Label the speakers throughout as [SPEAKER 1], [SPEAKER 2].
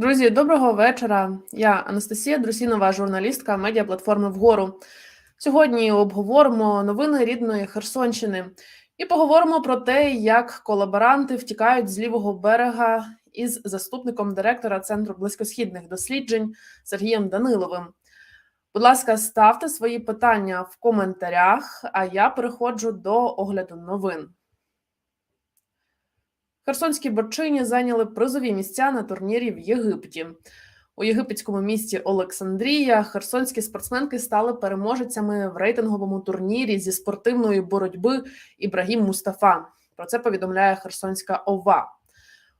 [SPEAKER 1] Друзі, доброго вечора. Я Анастасія Друсінова, журналістка медіаплатформи Вгору. Сьогодні обговоримо новини рідної Херсонщини і поговоримо про те, як колаборанти втікають з лівого берега із заступником директора Центру близькосхідних досліджень Сергієм Даниловим. Будь ласка, ставте свої питання в коментарях, а я переходжу до огляду новин. Херсонські борчині зайняли призові місця на турнірі в Єгипті. У єгипетському місті Олександрія херсонські спортсменки стали переможецями в рейтинговому турнірі зі спортивної боротьби Ібрагім Мустафа. Про це повідомляє Херсонська ОВА.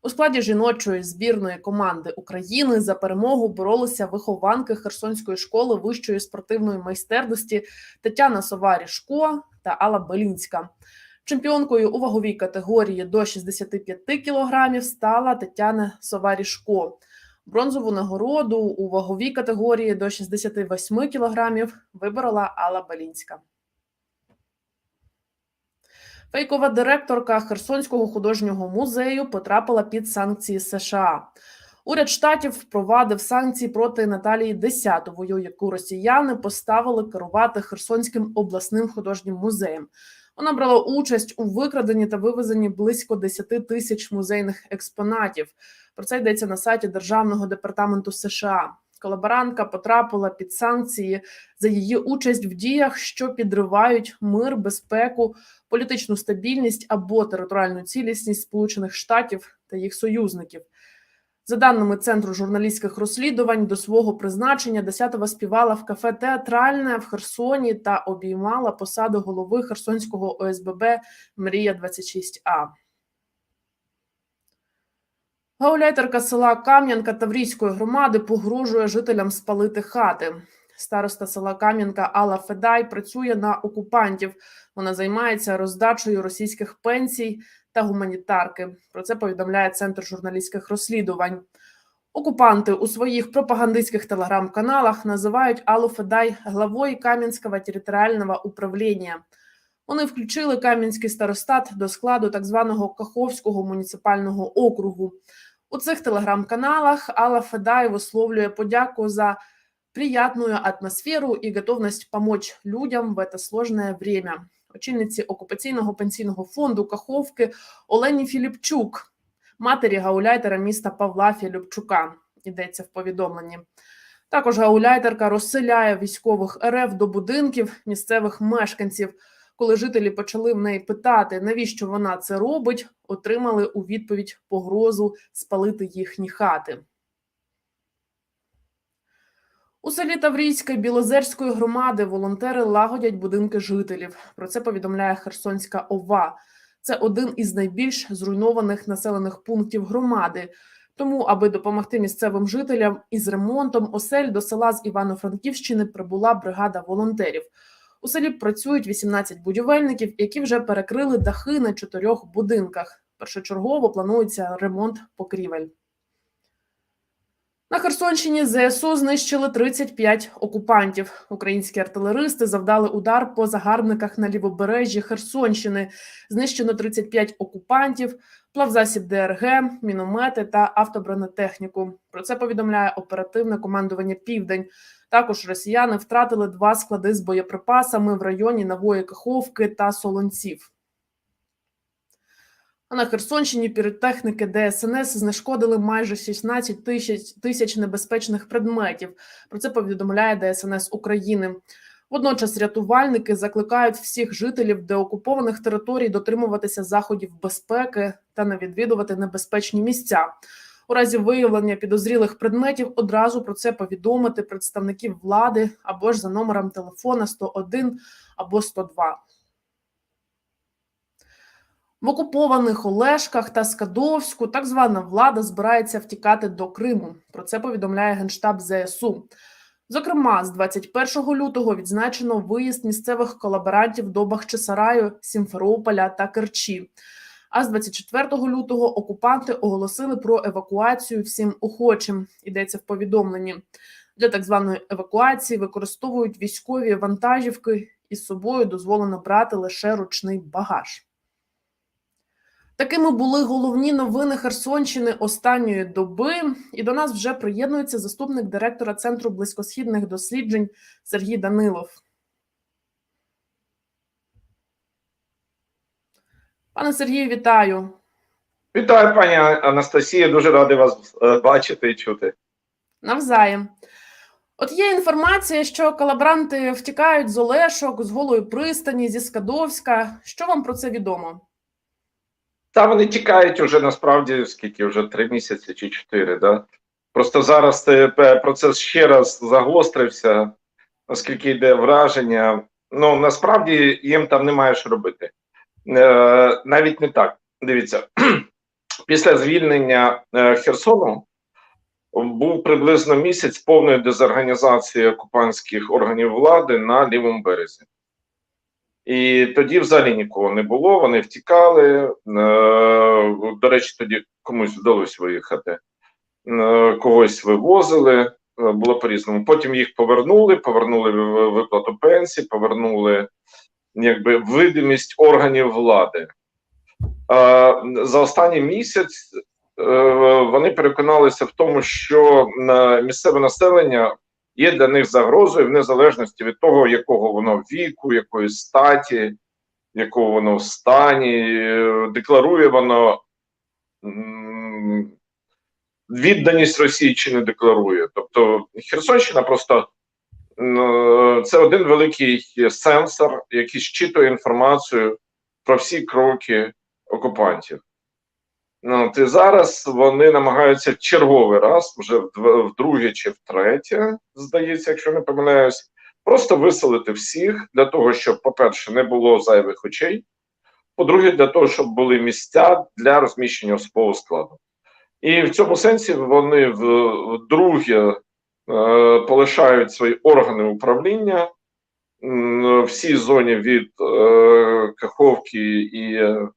[SPEAKER 1] У складі жіночої збірної команди України за перемогу боролися вихованки Херсонської школи вищої спортивної майстерності Тетяна Соварішко та Алла Белінська. Чемпіонкою у ваговій категорії до 65 кілограмів стала Тетяна Соварішко. Бронзову нагороду у ваговій категорії до 68 кілограмів виборола Алла Балінська. Фейкова директорка Херсонського художнього музею потрапила під санкції США. Уряд штатів впровадив санкції проти Наталії Десятової, яку росіяни поставили керувати Херсонським обласним художнім музеєм. Вона брала участь у викраденні та вивезенні близько 10 тисяч музейних експонатів. Про це йдеться на сайті Державного департаменту США. Колаборантка потрапила під санкції за її участь в діях, що підривають мир, безпеку, політичну стабільність або територіальну цілісність Сполучених Штатів та їх союзників. За даними Центру журналістських розслідувань, до свого призначення Десятова співала в кафе Театральне в Херсоні та обіймала посаду голови Херсонського ОСББ Мрія 26 А. Гауляйтерка села Кам'янка Таврійської громади погрожує жителям спалити хати. Староста села Кам'янка Алла Федай працює на окупантів. Вона займається роздачею російських пенсій та гуманітарки. Про це повідомляє Центр журналістських розслідувань. Окупанти у своїх пропагандистських телеграм-каналах називають Аллу Федай главою Кам'янського територіального управління. Вони включили Кам'янський старостат до складу так званого Каховського муніципального округу. У цих телеграм-каналах Алла Федай висловлює подяку за приятную атмосферу і готовність помочь людям в це сложне время очільниці окупаційного пенсійного фонду Каховки Олені Філіпчук, матері гауляйтера міста Павла Філіпчука. Йдеться в повідомленні. Також гауляйтерка розселяє військових РФ до будинків місцевих мешканців. Коли жителі почали в неї питати, навіщо вона це робить, отримали у відповідь погрозу спалити їхні хати. У селі Таврійська Білозерської громади волонтери лагодять будинки жителів. Про це повідомляє Херсонська ОВА. Це один із найбільш зруйнованих населених пунктів громади. Тому, аби допомогти місцевим жителям із ремонтом осель до села з Івано-Франківщини прибула бригада волонтерів. У селі працюють 18 будівельників, які вже перекрили дахи на чотирьох будинках. Першочергово планується ремонт покрівель. На Херсонщині ЗСУ знищили 35 окупантів. Українські артилеристи завдали удар по загарбниках на лівобережжі Херсонщини. Знищено 35 окупантів, плавзасіб ДРГ, міномети та автобронетехніку. Про це повідомляє оперативне командування Південь. Також росіяни втратили два склади з боєприпасами в районі Нової Каховки та Солонців. А на Херсонщині піротехніки ДСНС знешкодили майже 16 тисяч тисяч небезпечних предметів. Про це повідомляє ДСНС України. Водночас рятувальники закликають всіх жителів деокупованих територій дотримуватися заходів безпеки та не відвідувати небезпечні місця. У разі виявлення підозрілих предметів одразу про це повідомити представників влади або ж за номером телефона 101 або 102. В окупованих Олешках та Скадовську так звана влада збирається втікати до Криму. Про це повідомляє генштаб ЗСУ. Зокрема, з 21 лютого відзначено виїзд місцевих колаборантів до Бахчисараю, Сімферополя та Керчі. А з 24 лютого окупанти оголосили про евакуацію всім охочим. Йдеться в повідомленні. Для так званої евакуації використовують військові вантажівки, і з собою дозволено брати лише ручний багаж. Такими були головні новини Херсонщини останньої доби. І до нас вже приєднується заступник директора Центру близькосхідних досліджень Сергій Данилов. Пане Сергію, вітаю.
[SPEAKER 2] Вітаю, пані Анастасія. Дуже радий вас е, бачити і чути.
[SPEAKER 1] Навзаєм. От є інформація, що колаборанти втікають з Олешок, з Голої пристані, зі Скадовська. Що вам про це відомо?
[SPEAKER 2] Та вони тікають уже насправді скільки вже три місяці чи чотири. Да? Просто зараз процес ще раз загострився, оскільки йде враження. Ну насправді їм там немає що робити. Е, навіть не так. Дивіться, після звільнення е, Херсону був приблизно місяць повної дезорганізації окупантських органів влади на лівому березі. І тоді взагалі нікого не було, вони втікали. Е, До речі, тоді комусь вдалося виїхати, Е, когось вивозили, е, було по-різному. Потім їх повернули, повернули виплату пенсій, повернули якби видимість органів влади. За останній місяць вони переконалися в тому, що місцеве населення є для них загрозою в незалежності від того, якого воно віку, якої статі, якого воно в стані, декларує воно відданість Росії чи не декларує. Тобто Херсонщина просто це один великий сенсор, який щитує інформацію про всі кроки окупантів. Ну, от і зараз вони намагаються черговий раз, вже вдруге чи втретє, здається, якщо не помиляюсь, просто виселити всіх для того, щоб, по-перше, не було зайвих очей. По-друге, для того, щоб були місця для розміщення особового складу. І в цьому сенсі вони вдруге е, полишають свої органи управління м, в цій зоні від е, Каховки і е,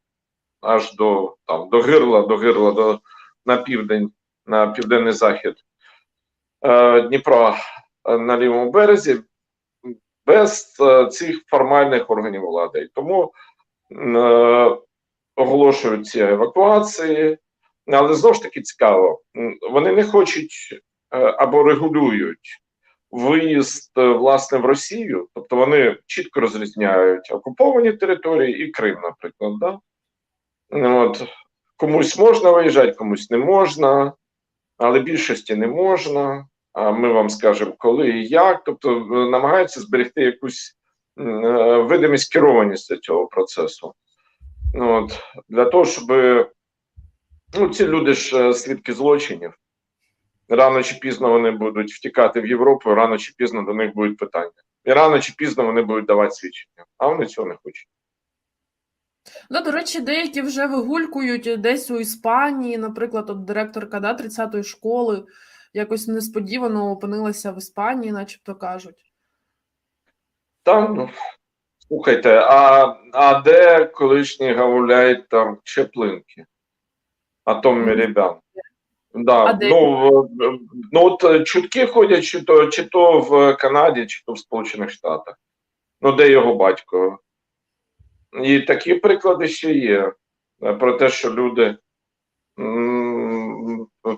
[SPEAKER 2] аж до там до гирла, до гирла, до на південь, на південний захід е, Дніпра е, на лівому березі, без е, цих формальних органів влади. Тому е, оголошують ці евакуації, але знову ж таки цікаво, вони не хочуть е, або регулюють. Виїзд е, власне в Росію, тобто вони чітко розрізняють окуповані території і Крим, наприклад, да? От, комусь можна виїжджати, комусь не можна, але більшості не можна. А ми вам скажемо, коли і як. Тобто е, намагаються зберегти якусь е, видимість керованість цього процесу. От, Для того, щоб ну, ці люди ж е, свідки злочинів. Рано чи пізно вони будуть втікати в Європу, рано чи пізно до них будуть питання. І рано чи пізно вони будуть давати свідчення, а вони цього не хочуть.
[SPEAKER 1] Ну, до речі, деякі вже вигулькують десь у Іспанії, наприклад, от директорка да, 30-ї школи якось несподівано опинилася в Іспанії, начебто кажуть.
[SPEAKER 2] Там, ну, слухайте, а, а де колишній гауляй там Чеплинки? Атом Меребян. Да,
[SPEAKER 1] А
[SPEAKER 2] ну, ну от е, чутки ходять, чи то, чи то в Канаді, чи то в Сполучених Штатах. Ну, де його батько? І такі приклади ще є е, про те, що люди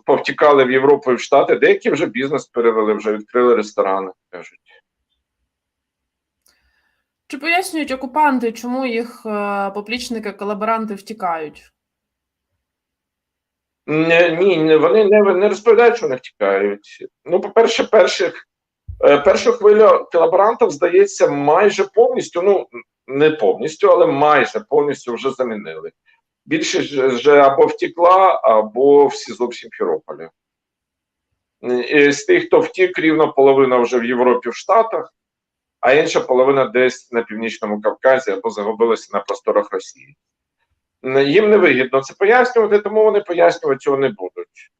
[SPEAKER 2] повтікали в Європу і в Штати, деякі вже бізнес перевели, вже відкрили ресторани, кажуть.
[SPEAKER 1] Чи пояснюють окупанти, чому їх е, поплічники, колаборанти втікають?
[SPEAKER 2] Ні, ні, вони не, не розповідають, що вони втікають. Ну, по-перше, перших, першу хвилю колаборантів, здається, майже повністю, ну не повністю, але майже повністю вже замінили. Більшість вже або втекла, або всі зовсім Сімферополі. З тих, хто втік, рівно половина вже в Європі, в Штатах, а інша половина десь на північному Кавказі або загубилася на просторах Росії. Їм не вигідно це пояснювати, тому вони пояснювати цього не будуть.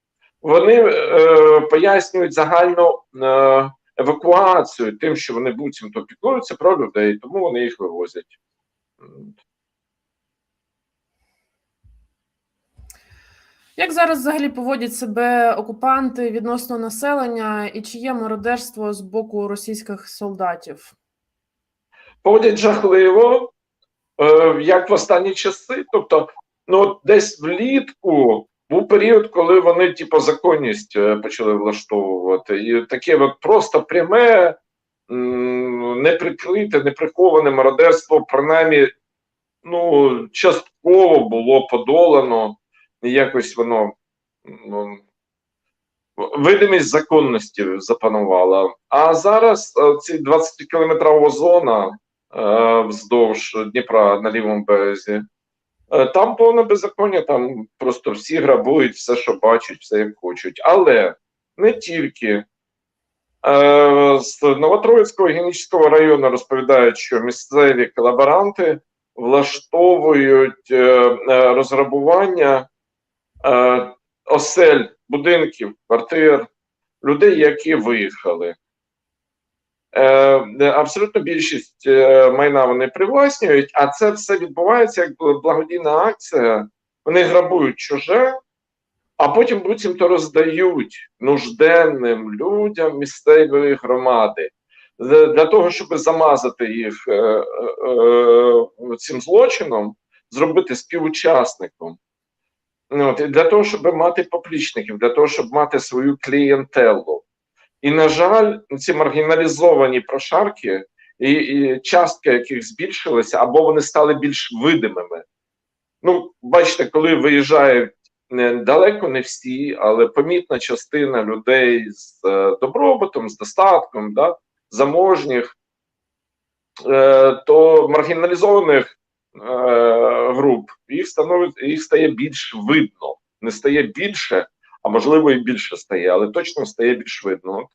[SPEAKER 2] Вони е, пояснюють загальну е, евакуацію тим, що вони буцімто піклуються про людей, тому вони їх вивозять.
[SPEAKER 1] Як зараз взагалі поводять себе окупанти відносно населення і чи є мародерство з боку російських солдатів?
[SPEAKER 2] Поводять жахливо, е, як в останні часи. Тобто, Ну, десь влітку був період, коли вони, типу, законність е, почали влаштовувати. І таке от просто пряме, неприкрите, неприховане мародерство, принаймні, ну, частково було подолано, і якось воно. Ну, видимість законності запанувала. А зараз е, ці 20-кілометрова зона е, вздовж Дніпра на лівому березі. Е, Там повне беззаконня, там просто всі грабують все, що бачать, все як хочуть. Але не тільки. Е, З Новотроїцького генічного району розповідають, що місцеві колаборанти влаштовують е, розграбування осель, будинків, квартир, людей, які виїхали. Е, абсолютно більшість е, майна вони привласнюють, а це все відбувається як благодійна акція. Вони грабують чуже, а потім буцімто роздають нужденним людям місцевої громади Для- того, щоб замазати їх е, е, е, цим злочином, зробити співучасником. Ну, От, для того, щоб мати поплічників, для того, щоб мати свою клієнтелу. І, на жаль, ці маргіналізовані прошарки, і, і частка яких збільшилася, або вони стали більш видимими. Ну, бачите, коли виїжджають далеко не всі, але помітна частина людей з е, добробутом, з достатком, да, заможніх, е, то маргіналізованих е, груп їх становить їх стає більш видно. Не стає більше, а можливо і більше стає, але точно стає більш видно.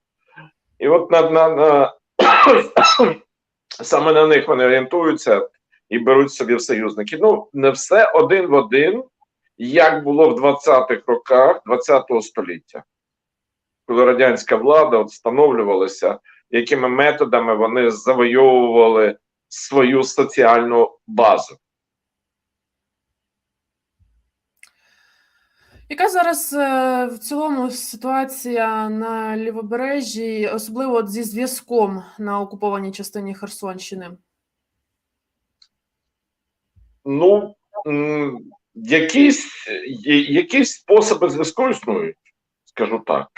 [SPEAKER 2] І от на, на, на саме на них вони орієнтуються і беруть собі в союзники. Ну, не все один в один, як було в 20-х роках 20-го століття, коли радянська влада от встановлювалася, якими методами вони завойовували свою соціальну базу.
[SPEAKER 1] Яка зараз е, в цілому ситуація на лівобережжі, особливо зі зв'язком на окупованій частині Херсонщини?
[SPEAKER 2] Ну, якісь, якісь способи зв'язку існують, скажу так,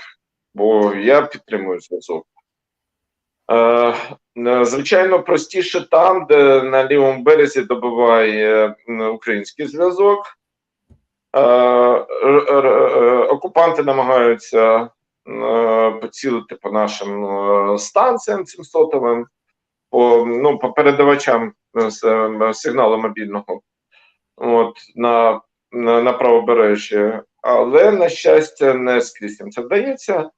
[SPEAKER 2] бо я підтримую зв'язок. Е, е, звичайно, простіше там, де на лівому березі добиває український зв'язок. Е, е, окупанти намагаються е, поцілити по нашим станціям цим сотовим, по, ну, по передавачам сигналу мобільного от, на, на, на правобережжі. Але, на щастя, не скрізь їм це вдається.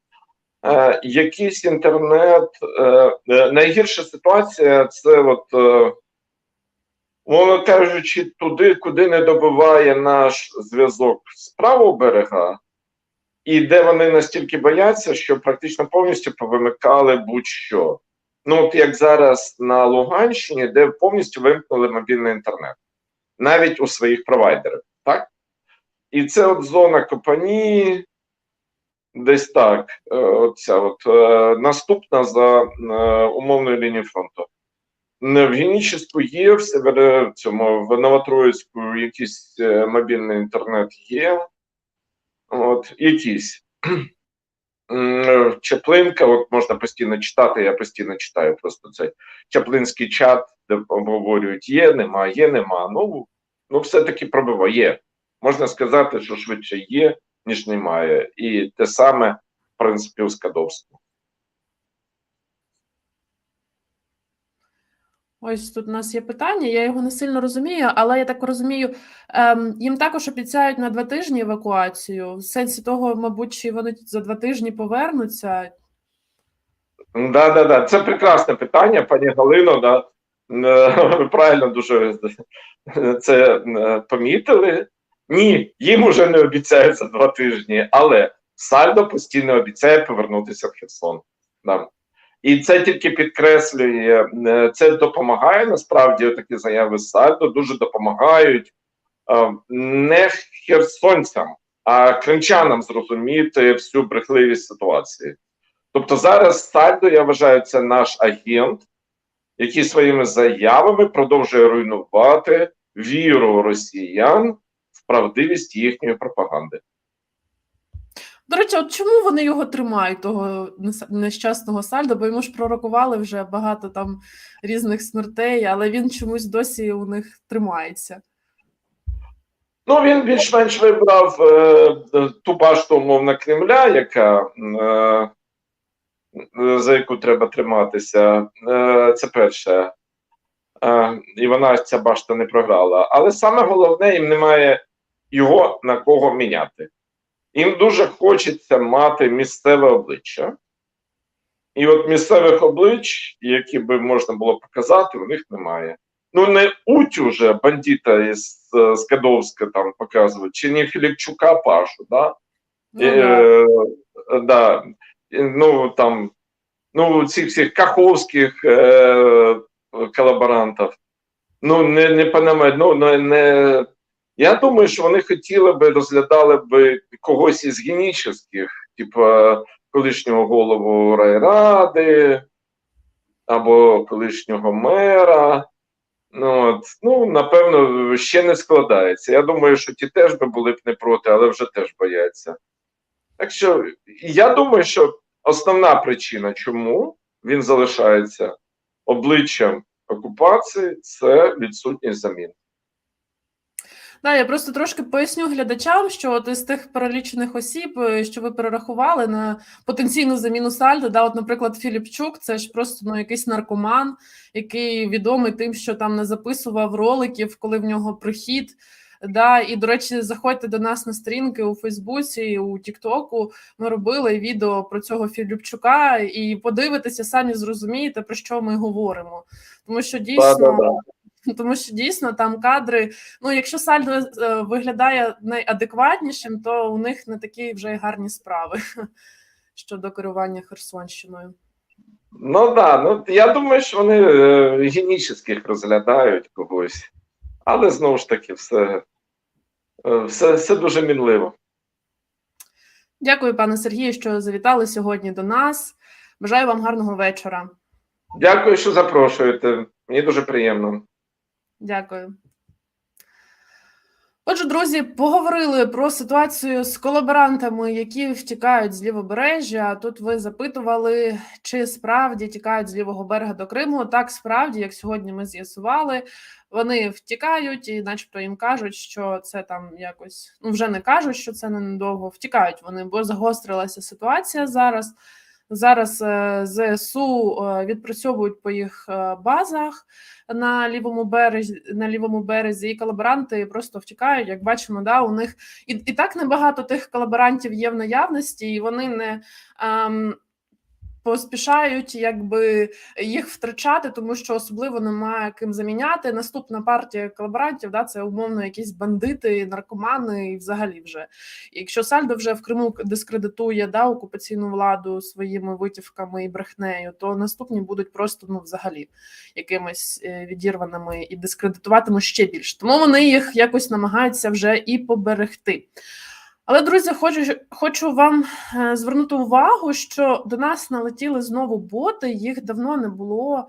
[SPEAKER 2] Якийсь інтернет. Найгірша ситуація це, от, мовно кажучи, туди, куди не добиває наш зв'язок з правого берега, і де вони настільки бояться, що практично повністю повимикали будь-що. Ну, от як зараз на Луганщині, де повністю вимкнули мобільний інтернет, навіть у своїх провайдерів, так? І це от зона Копані, десь так. е, Оця от е, наступна за е, умовною лінією фронту. Генічеську є, в Севере, в цьому в Новотроїцьку якийсь е, мобільний інтернет є. От, якийсь. Чаплинка, от можна постійно читати, я постійно читаю просто цей чаплинський чат, де обговорюють є, нема, є, нема. Ну, ну все-таки пробиває. Можна сказати, що швидше є, ніж немає. І те саме, в принципі, у Скадовську.
[SPEAKER 1] Ось тут у нас є питання, я його не сильно розумію, але я так розумію, ем, їм також обіцяють на два тижні евакуацію. В сенсі того, мабуть, чи вони за два тижні повернуться.
[SPEAKER 2] Да, да, да. Це прекрасне питання, пані Галино. Да. Е, Ви правильно дуже це е, помітили. Ні, їм уже не обіцяють за два тижні, але Сальдо постійно обіцяє повернутися в Херсон. Да. І це тільки підкреслює, е, це допомагає насправді такі заяви Сальдо дуже допомагають е, не херсонцям, а кримчанам зрозуміти всю брехливість ситуації. Тобто зараз Сальдо, я вважаю, це наш агент, який своїми заявами продовжує руйнувати віру росіян в правдивість їхньої пропаганди.
[SPEAKER 1] До речі, от чому вони його тримають, того нещасного сальдо? Бо йому ж пророкували вже багато там різних смертей, але він чомусь досі у них тримається.
[SPEAKER 2] Ну, він більш-менш вибрав е, ту башту, умовно, Кремля, яка е, за яку треба триматися. Е, це перше. Е, і вона ця башта не програла. Але саме головне, їм немає його на кого міняти. Їм дуже хочеться мати місцеве обличчя. І от місцевих облич, які би можна було показати, у них немає. Ну, не Утю вже бандита із е, Скадовська там показують, чи не Філіпчука Пашу, да?
[SPEAKER 1] Ну, да.
[SPEAKER 2] Е, да. Ну там, ну, цих всіх каховських е, колаборантів. Ну, не, не панаме, ну, не, не. Я думаю, що вони хотіли би розглядали би когось із генічних, типу колишнього голову райради або колишнього мера. Ну, от, ну, напевно, ще не складається. Я думаю, що ті теж би були б не проти, але вже теж бояться. Так що я думаю, що основна причина, чому він залишається обличчям окупації, це відсутність замін.
[SPEAKER 1] Да, я просто трошки поясню глядачам, що от із тих перелічених осіб, е, що ви перерахували на потенційну заміну сальдо, да, от, наприклад, Філіпчук, це ж просто ну, якийсь наркоман, який відомий тим, що там не записував роликів, коли в нього прихід. Да, і, до речі, заходьте до нас на сторінки у Фейсбуці, у Тіктоку. Ми робили відео про цього Філіпчука, і подивитеся, самі зрозумієте, про що ми говоримо. Тому що дійсно.
[SPEAKER 2] Да-да-да.
[SPEAKER 1] Тому що дійсно там кадри. Ну, якщо сальдо е, виглядає найадекватнішим, то у них не такі вже й гарні справи щодо керування Херсонщиною.
[SPEAKER 2] Ну так, да, ну я думаю, що вони е, генічних розглядають когось, але знову ж таки, все, е, все, все дуже мінливо.
[SPEAKER 1] Дякую, пане Сергію, що завітали сьогодні до нас. Бажаю вам гарного вечора.
[SPEAKER 2] Дякую, що запрошуєте. Мені дуже приємно.
[SPEAKER 1] Дякую. Отже, друзі, поговорили про ситуацію з колаборантами, які втікають з лівобережжя. Тут ви запитували, чи справді тікають з лівого берега до Криму. Так, справді, як сьогодні ми з'ясували, вони втікають, і, начебто, їм кажуть, що це там якось ну вже не кажуть, що це ненадовго. Втікають вони, бо загострилася ситуація зараз. Зараз е, ЗСУ е, відпрацьовують по їх е, базах на лівому березі, на лівому березі, і колаборанти просто втікають. Як бачимо, да, у них і, і так небагато тих колаборантів є в наявності, і вони не ем, поспішають якби їх втрачати, тому що особливо немає ким заміняти. Наступна партія колаборантів, да, це умовно якісь бандити, наркомани, і взагалі вже. Якщо Сальдо вже в Криму дискредитує да, окупаційну владу своїми витівками і брехнею, то наступні будуть просто ну взагалі якимись е, відірваними і дискредитуватимуть ще більше. Тому вони їх якось намагаються вже і поберегти. Але, друзі, хочу хочу вам е, звернути увагу, що до нас налетіли знову боти, їх давно не було.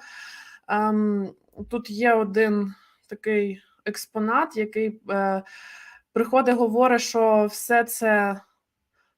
[SPEAKER 1] Ем, тут є один такий експонат, який е, приходить, говорить, що все це.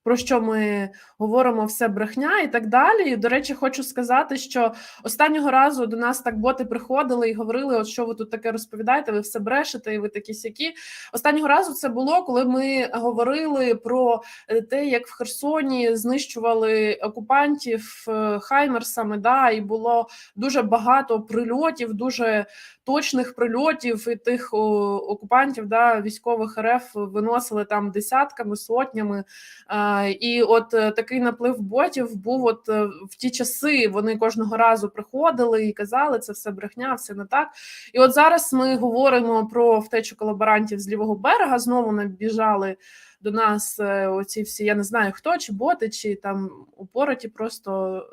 [SPEAKER 1] Про що ми говоримо, все брехня і так далі. І, до речі, хочу сказати, що останнього разу до нас так боти приходили і говорили: от що ви тут таке розповідаєте, ви все брешете, і ви такі сякі. Останнього разу це було, коли ми говорили про е, те, як в Херсоні знищували окупантів е, хаймерсами. Да, і було дуже багато прильотів, дуже точних прильотів і тих окупантів, да, військових РФ виносили там десятками, сотнями. Е, і от е, такий наплив ботів був от е, в ті часи. Вони кожного разу приходили і казали, це все брехня, все не так. І от зараз ми говоримо про втечу колаборантів з лівого берега. Знову набіжали до нас е, оці всі. Я не знаю хто, чи боти, чи там упороті просто.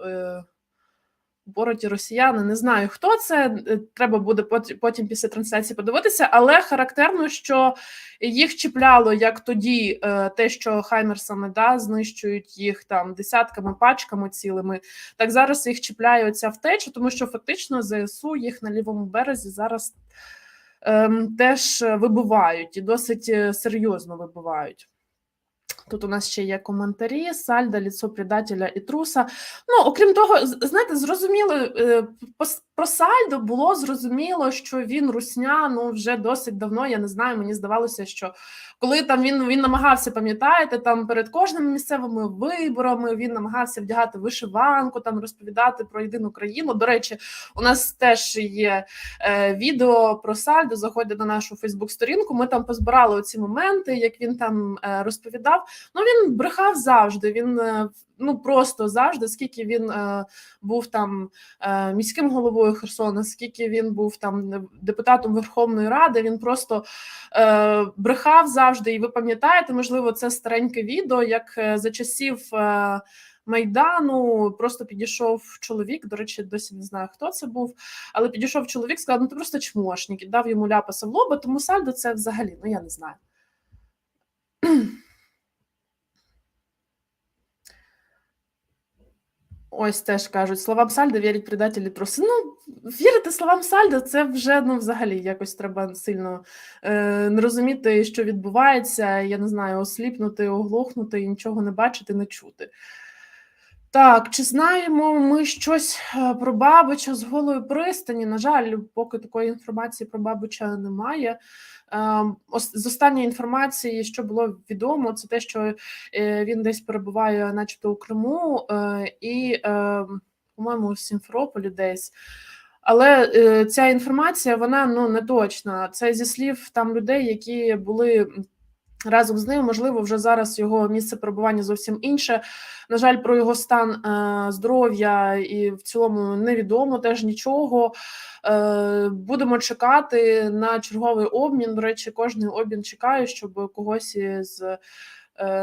[SPEAKER 1] Е, Бороті росіяни, не знаю хто це. е, Треба буде пот- потім після трансляції подивитися, але характерно, що їх чіпляло як тоді е, те, що хаймерсами да, знищують їх там десятками, пачками цілими. Так зараз їх чіпляє оця втеча, тому що фактично ЗСУ їх на лівому березі зараз ем, теж вибивають і досить е, серйозно вибивають. Тут у нас ще є коментарі: Сальда, ліцо предателя і труса. Ну, окрім того, знаєте, зрозуміло, е, про Сальдо було зрозуміло, що він русня ну вже досить давно. Я не знаю, мені здавалося, що коли там він, він намагався, пам'ятаєте, там перед кожними місцевими виборами він намагався вдягати вишиванку, там розповідати про єдину країну. До речі, у нас теж є е, відео про Сальдо. Заходьте на нашу Фейсбук-сторінку. Ми там позбирали оці моменти, як він там е, розповідав. Ну він брехав завжди. Він е, ну просто завжди, скільки він е, був там е, міським головою Херсона, скільки він був там депутатом Верховної Ради. Він просто е, брехав завжди. І ви пам'ятаєте, можливо, це стареньке відео, як е, за часів. Е, Майдану просто підійшов чоловік. До речі, досі не знаю, хто це був, але підійшов чоловік, сказав: ну ти просто чмошник, і дав йому ляпаса в лоба, тому сальдо це взагалі, ну я не знаю. Ось теж кажуть, словам Сальда вірять предателі труси. Ну, вірити словам Сальда, це вже ну, взагалі якось треба сильно е, не розуміти, що відбувається. Я не знаю, осліпнути, оглохнути і нічого не бачити, не чути. Так, чи знаємо ми щось е, про Бабича з голої пристані? На жаль, поки такої інформації про Бабича немає. Е, З останньої інформації, що було відомо, це те, що е, він десь перебуває, начебто, у Криму і, по-моєму, у Сімферополі десь. Але ця інформація вона ну не точна. Це зі слів там людей, які були разом з ним. Можливо, вже зараз його місце перебування зовсім інше. На жаль, про його стан е, здоров'я і в цілому невідомо теж нічого. Е, будемо чекати на черговий обмін. До речі, кожний обмін чекаю, щоб когось е,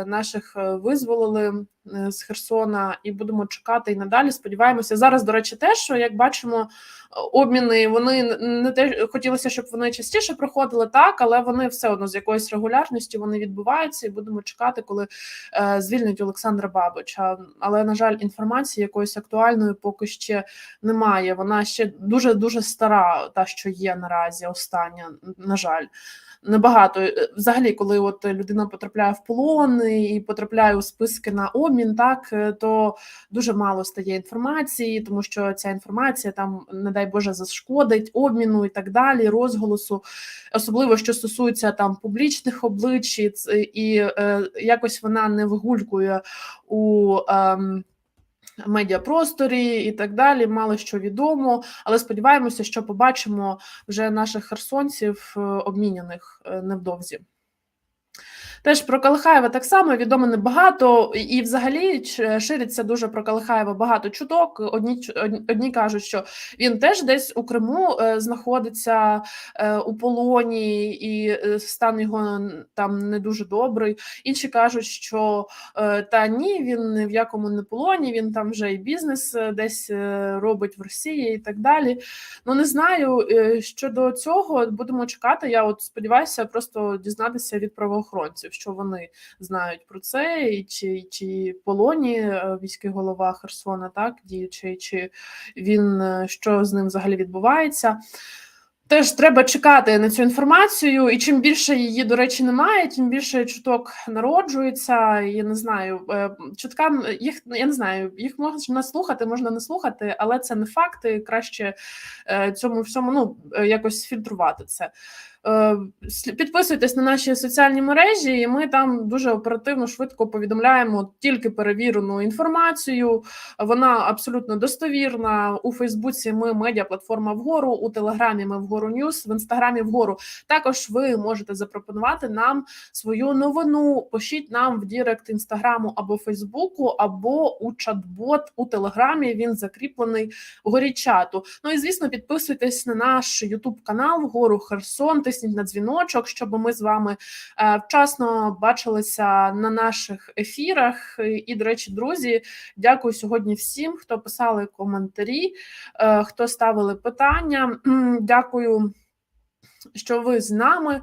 [SPEAKER 1] наших е, визволили е, з Херсона, і будемо чекати і надалі. Сподіваємося. Зараз, до речі, теж що, як бачимо, обміни вони не те хотілося, щоб вони частіше проходили так, але вони все одно з якоюсь регулярністю вони відбуваються, і будемо чекати, коли е, звільнять Олександра Бабича. Але на жаль, інформації якоїсь актуальної поки ще немає. Вона ще дуже дуже стара, та що є наразі. Остання, на жаль. Небагато Е, взагалі, коли от людина потрапляє в полон і потрапляє у списки на обмін, так е, то дуже мало стає інформації, тому що ця інформація там, не дай Боже, зашкодить обміну і так далі, розголосу, особливо що стосується там публічних облич, і, е, якось вона не вигулькує у. ем, Медіапросторі і так далі, мало що відомо, але сподіваємося, що побачимо вже наших херсонців е, обміняних е, невдовзі. Теж про Калихаєва так само відомо небагато, і- взагалі шириться дуже про Калихаєва багато чуток. Одні одні- кажуть, що він теж десь у Криму е, знаходиться е, у полоні, і е, стан його там не дуже добрий. Інші кажуть, що та ні, він ні в якому не полоні. Він там вже і бізнес десь робить в Росії і так далі. Ну не знаю щодо цього. Будемо чекати. Я от сподіваюся, просто дізнатися від правоохоронців, що вони знають про це, і чи, чи полоні е, міський голова Херсона, так діючий, чи він е, що з ним взагалі відбувається. Теж треба чекати на цю інформацію, і чим більше її, до речі, немає, тим більше чуток народжується. Я не знаю, е, чуткам їх я не знаю, їх можна слухати, можна не слухати, але це не факти. Краще цьому всьому ну якось фільтрувати це. Е, Підписуйтесь на наші соціальні мережі, і ми там дуже оперативно, швидко повідомляємо тільки перевірену інформацію. Вона абсолютно достовірна. У Фейсбуці ми медіаплатформа вгору, у Телеграмі ми вгору Ньюс, в інстаграмі вгору. Також ви можете запропонувати нам свою новину. Пишіть нам в Дірект інстаграму або Фейсбуку, або у чат-бот у Телеграмі. Він закріплений вгорі чату. Ну і звісно, підписуйтесь на наш Ютуб канал вгору Херсон. Тисніть на дзвіночок, щоб ми з вами е, вчасно бачилися на наших ефірах. І, І, до речі, друзі, дякую сьогодні всім, хто писали коментарі, е, хто ставили питання. Дякую. Що ви з нами?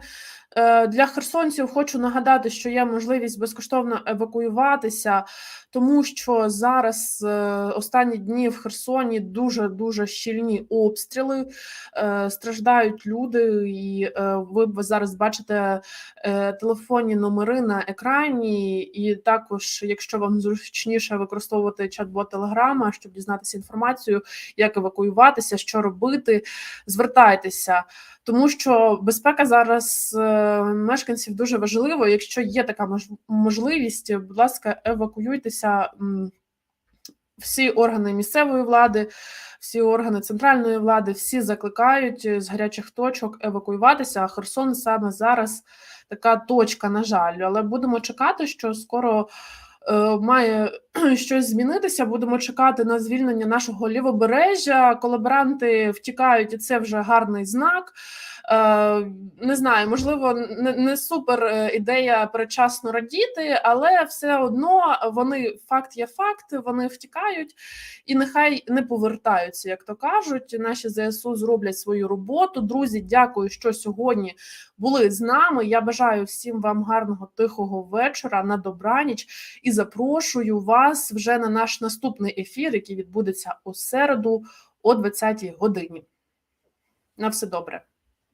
[SPEAKER 1] Е, Для херсонців хочу нагадати, що є можливість безкоштовно евакуюватися, тому що зараз е, останні дні в Херсоні дуже дуже щільні обстріли. е, Страждають люди, і ви зараз бачите телефонні номери на екрані. І також, якщо вам зручніше використовувати чат-бот Телеграма, щоб дізнатися інформацію, як евакуюватися, що робити, звертайтеся тому що безпека зараз мешканців дуже важлива. Якщо є така мож- можливість, будь ласка, евакуюйтеся. Всі органи місцевої влади, всі органи центральної влади, всі закликають з гарячих точок евакуюватися. А Херсон саме зараз така точка, на жаль. Але будемо чекати, що скоро е, має щось змінитися. Будемо чекати на звільнення нашого лівобережжя. Колаборанти втікають, і це вже гарний знак. Е, не знаю, можливо, не, не супер е, ідея передчасно радіти, але все одно вони факт є факт, вони втікають і нехай не повертаються, як то кажуть. Наші ЗСУ зроблять свою роботу. Друзі, дякую, що сьогодні були з нами. Я бажаю всім вам гарного тихого вечора на добраніч і запрошую вас вже на наш наступний ефір, який відбудеться у середу о 20-й годині. На все добре.